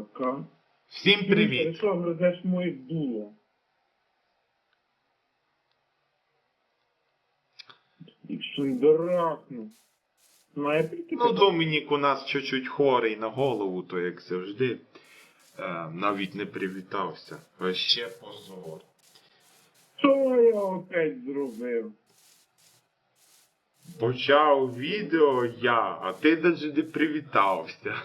собака. Всім привіт! що гризеш моє дуло? І шундерахну. Має прийти Ну, Домінік у нас чуть-чуть хворий на голову, то як завжди. Е, навіть не привітався. Ще позор. Що я опять зробив? Почав відео я, а ти навіть не привітався.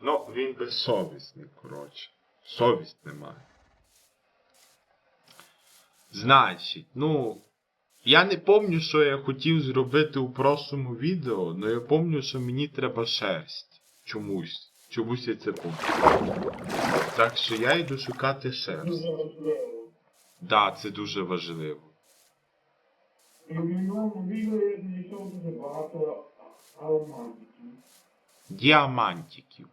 Ну, він безсовісний, коротше. Совість немає. Значить, ну. Я не пам'ятаю, що я хотів зробити у прошлому відео, але я пам'ятаю, що мені треба шерсть. Чомусь. Чомусь я це пам'ятаю. Так що я йду шукати шерсть. Дуже важливо. Да, це дуже важливо. І в минулому відео я знайшов дуже багато алмазиків. Діамантиків.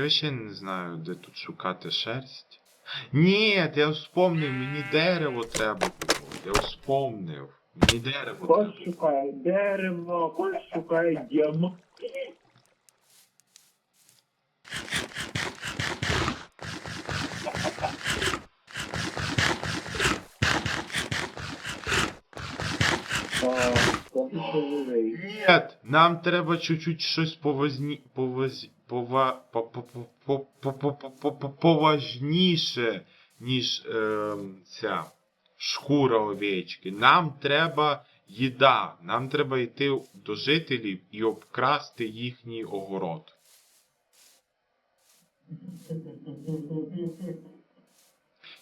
Я ще не знаю, де тут шукати шерсть. Ні, я вспомнив, мені дерево треба було. Я вспомнив. Мені дерево треба. шукає дерево, кось шукає живий. Ні, нам треба чуть-чуть щось повозні... повоз поважніше, ніж е, ця шкура овечки. Нам треба їда, нам треба йти до жителів і обкрасти їхній огород.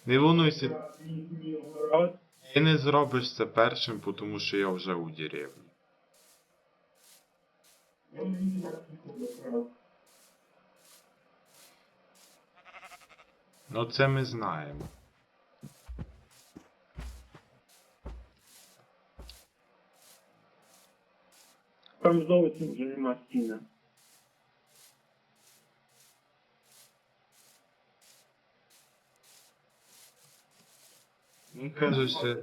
Не волнуйся. Ти не зробиш це першим, тому що я вже у деревні. Ну це ми знаємо. Там зовсім вже нема стіна. Мені кажеться,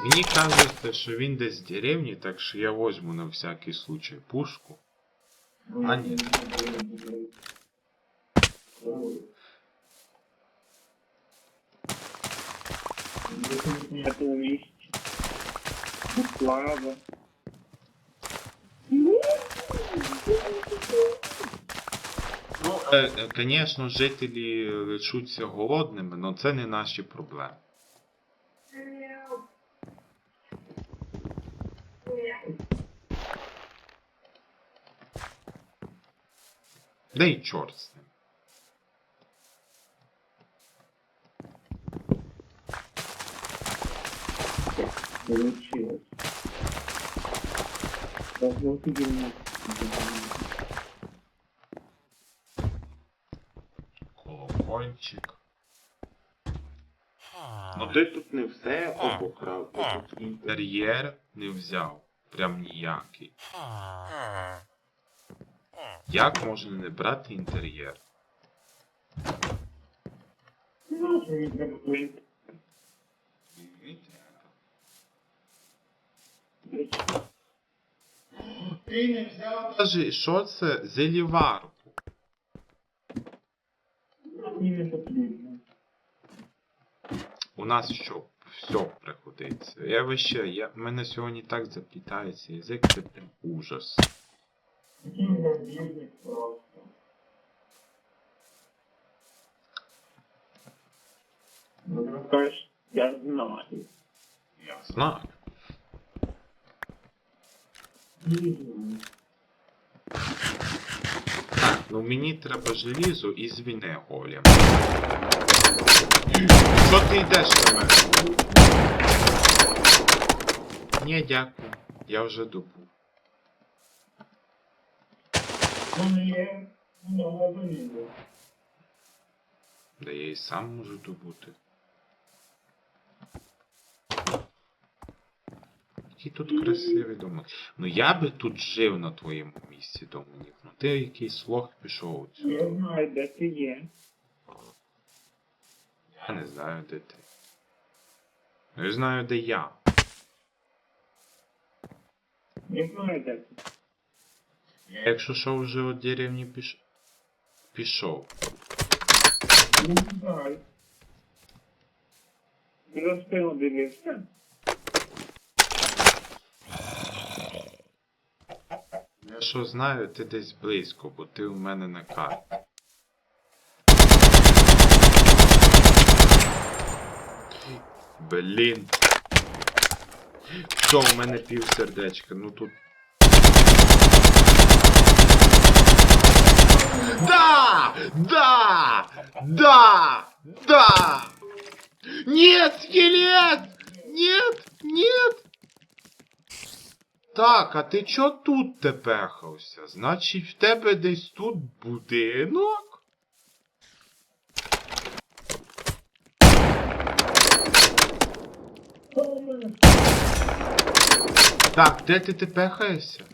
мені кажеться, що він десь в деревні, так що я возьму на всякий случай пушку. А ні. На тому місці. Слава. Ну, е, е, звісно, жителі лишуться голодними, але це не наші проблеми. Да й чорт з ним. Получилось. Тебе не Колокольчик. Ну ти тут не все обокрав, ти тут інтер'єр не взяв. Прям ніякий. Як можна не брати інтер'єр? Ну, мені треба Ти не взяв. Скажи, що це зеліварку? Мені не потрібно. У нас що? Все приходиться. Я вообще, я, мене сьогодні так заплітається язик, це прям ужас. Такий набірник просто. Ну, кажеш, я знаю. Я знаю. Ну мені треба желізо і звіне голем. Що ти йдеш на мене? Ні, дякую. Я вже заліза. Да я і сам можу добути. Який тут красивий домик. Ну я би тут жив на твоєму місці, Домінік. Ну ти якийсь лох пішов Я знаю, де ти є. Я не знаю, де ти. Ну, Я знаю, де я. Не знаю, де це. Якщо що вже від деревні піш... пішов. Не знаю. Спину дивився. Я що знаю, ти десь близько, бо ти у мене на карті. Блін. Що, у мене пів сердечка, ну тут. Да! Да! Да! Да! Нет, скелет! Нет! Нет! Так, а ти чо тут тепехався? Значить, в тебе десь тут будинок? Так, де ти тепехаєшся?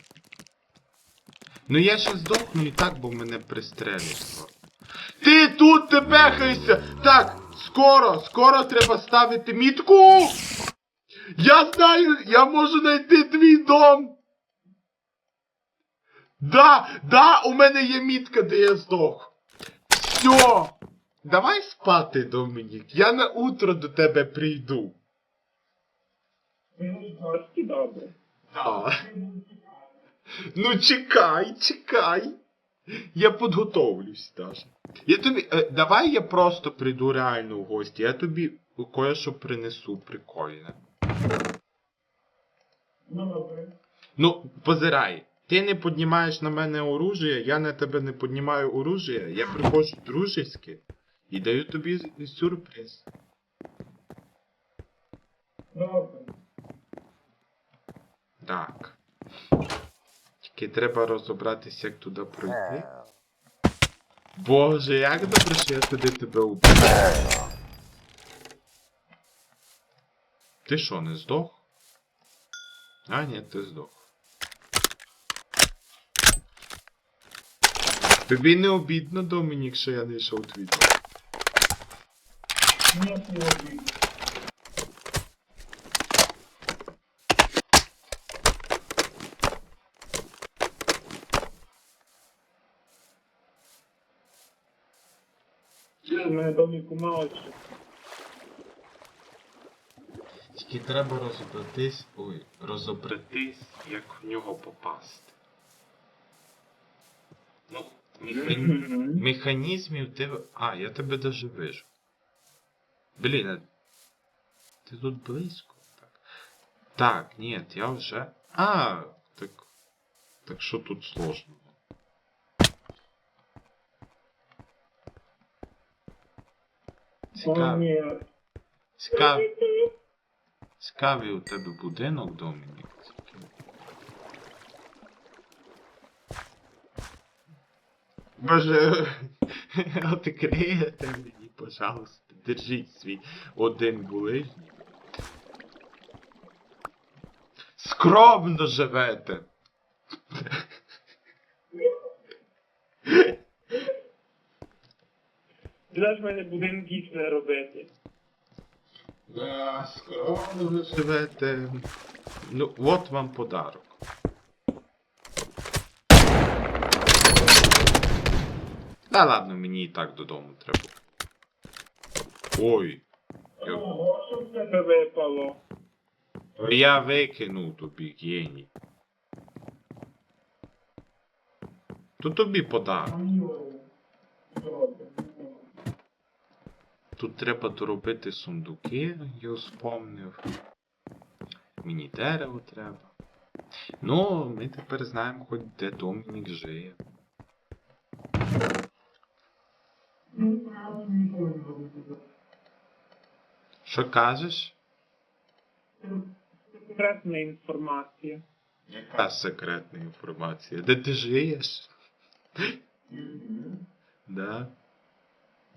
Ну я ще здохну і так, бо мене пристрелять. Ти тут тепехаєшся! Так, скоро, скоро треба ставити мітку! Я знаю, я можу знайти твій дом! Да, да, у мене є мітка, де я здох. Все! Давай спати, Домінік, я на утро до тебе прийду. Добре. Да. Ну чекай, чекай. Я підготовлюсь даже. Я тобі. Е, давай я просто прийду реально в гості. Я тобі кое-що принесу прикольне. Добре. Ну, позирай. Ти не піднімаєш на мене оружие, я на тебе не піднімаю оружие, я приходжу дружески і даю тобі сюрприз. Добре. Так. Тільки треба розібратися, як туди пройти. Боже, як добре, що я туди тебе убив. Ти що, не здох? А, ні, ти здох. Тобі не обідно, Домінік, що я не йшов твій дом? Не сьогодні. У мене доміку мало ще. Тільки треба розібратись, ой, розобратись, як в нього попасти. Ну, механізм. Мгм. Механізмів ти. А, я тебе даже вижу. Блін, а... ти тут близько? Так. Так, ні, я вже. А, так. Так що тут сложно? О, Цікавий, ні. цікав... цікавий у тебе будинок, Домінік. Боже, откриєте мені, пожалуйста. Держіть свій один ближній. Скромно живете. Знаєш, в мене будинок дійсно робити. Да, скромно ви живете. Ну, от вам подарок. Та ладно, мені і так додому треба. Ой, Ого, що в тебе випало? я викинув тобі геній. То тобі подарок. Тут треба доробити сундуки, я вспомнив. Мені дерево треба. Ну, ми тепер знаємо хоч де Домінік жиє. Ну. Що кажеш? Секретна інформація. Яка секретна інформація? Де ти жиєш? Да?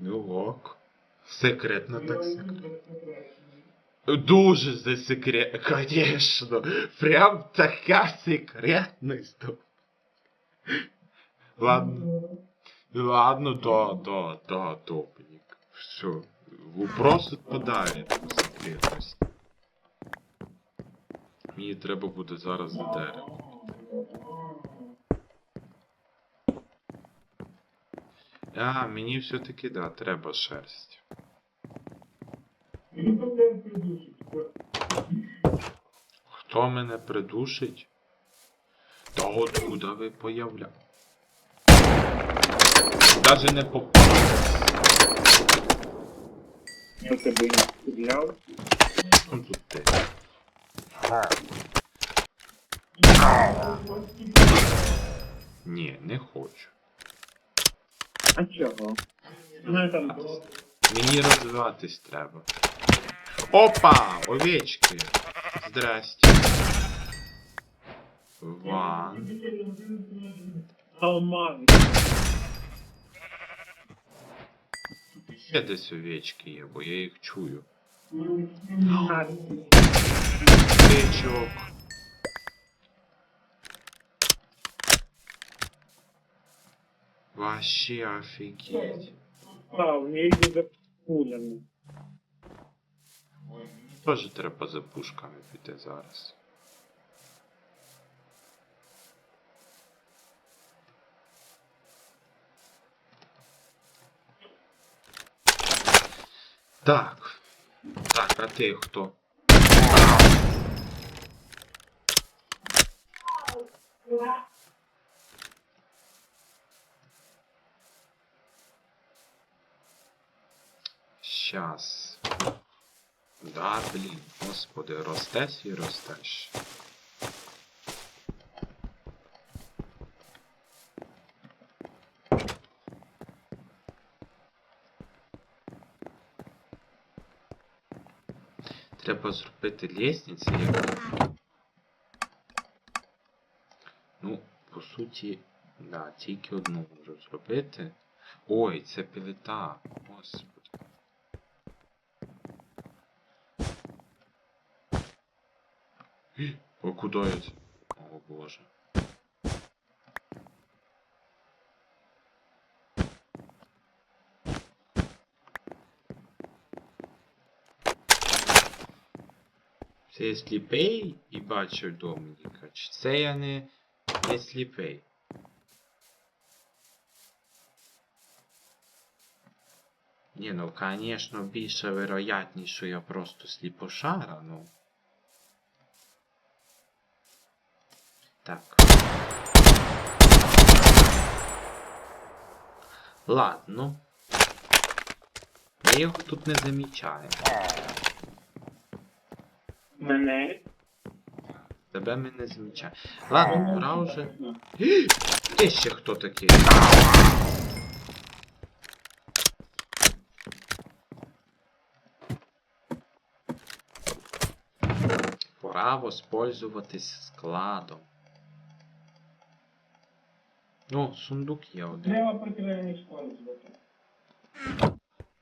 Ну ок. Секретно так секретно. Дуже засекрет, конечно. Прям така секретність. Ладно. Ладно, да, да, да, топник. Все. Вопрос отпадает по секретности. Мені треба буде зараз за дерево. А, мені все-таки да, треба шерсть. І то тебе придушить. Хто мене придушить? Та откуда ви появля? Даже не по... Я тебе не стріляв. Ну, тут ти. Ні, не хочу. А чого? Ну там Мені розвиватись треба. Опа! Овечки! Здрасте. Ван. алмази. Ще десь овечки є, бо я їх чую. А, Овечок. Вообще офігеть. а, в ній буде пулями. Теж треба за пушками піти зараз. Так. Так, а ти хто? Щас. Да, блін, господи, ростеш і ростеш. Треба зробити лестниці, як. Ну, по суті, да, тільки одну можу зробити. Ой, це пілета. Господи. О, куда это? О боже. Це я сліпий і бачу Домініка. Чи це я не, не сліпий? Ні, ну, конечно, більше вероятніше, що я просто сліпошара, ну. Так. Ладно. Ми його тут не замічаємо. Мене. Тебе ми не замічаємо. Ладно, пора вже. Ти ще хто такий? Пора воспользуватись складом. О, сундук є один. Треба прикрити использувати.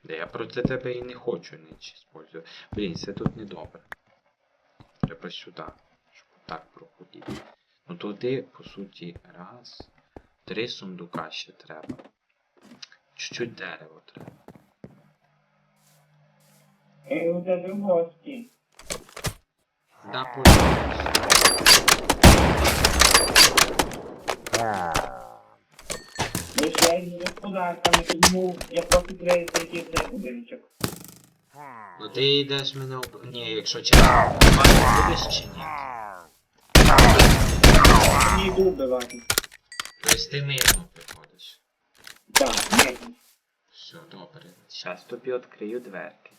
Да я проти тебе і не хочу ніч использувати. Блін, це тут не добре. Треба сюди, щоб так проходити. Ну туди, по суті, раз. Три сундука ще треба. Чуть-чуть дерева треба. І у тебе гості. Да, пользуюсь. Я із господарками, тому я просто треба зайти в цей будиночок. Ну ти йдеш мене об... Ні, якщо чесно, бачиш, будеш чи ні? Не йду вбивати. Тобто ти мирно приходиш. Так, мирно. Все, добре. Зараз тобі відкрию дверки.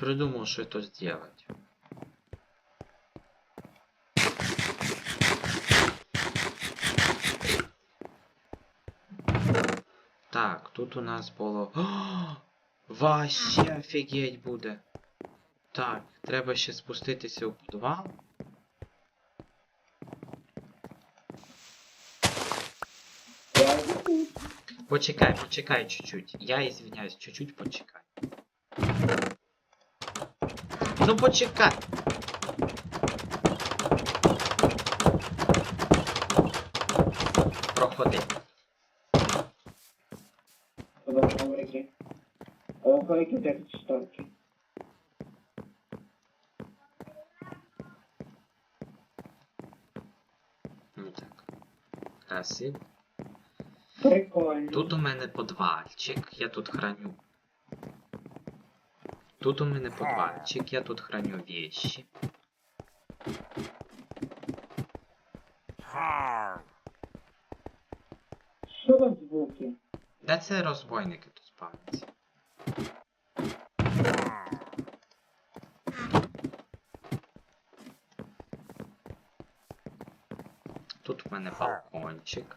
Придумал, что это сделать. Так, тут у нас було. О, Вообще офігеть буде. Так, треба ще спуститися у підвал. Почекай, почекай чуть-чуть. Я извиняюсь, чуть-чуть почекай. Ну почекай. ходи. Подошел реки. Ого, які десять штуки. Ну так. Красиво. Прикольно. Тут у мене подвальчик, я тут храню. Тут у мене подвальчик, я тут храню вещи. Що за звуки? Де це розбойники тут спавняться? Тут в мене балкончик.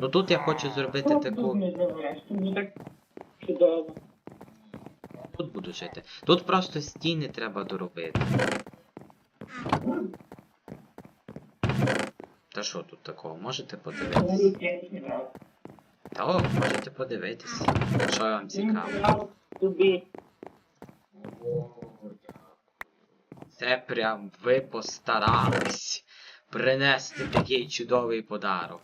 Ну тут я хочу зробити таку. так чудово. Тут буду жити. Тут просто стіни треба доробити. Та що тут такого? Можете подивитися? Та о, можете подивитися, що вам цікаво. Це прям ви постарались принести такий чудовий подарок.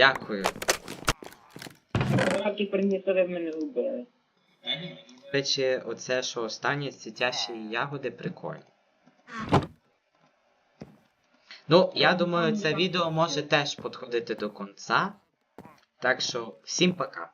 Дякую. Раки в мене вбили. До речі, оце, що останні світящі ягоди прикольні. Ну, я думаю, це відео може теж підходити до кінця. Так що, всім пока.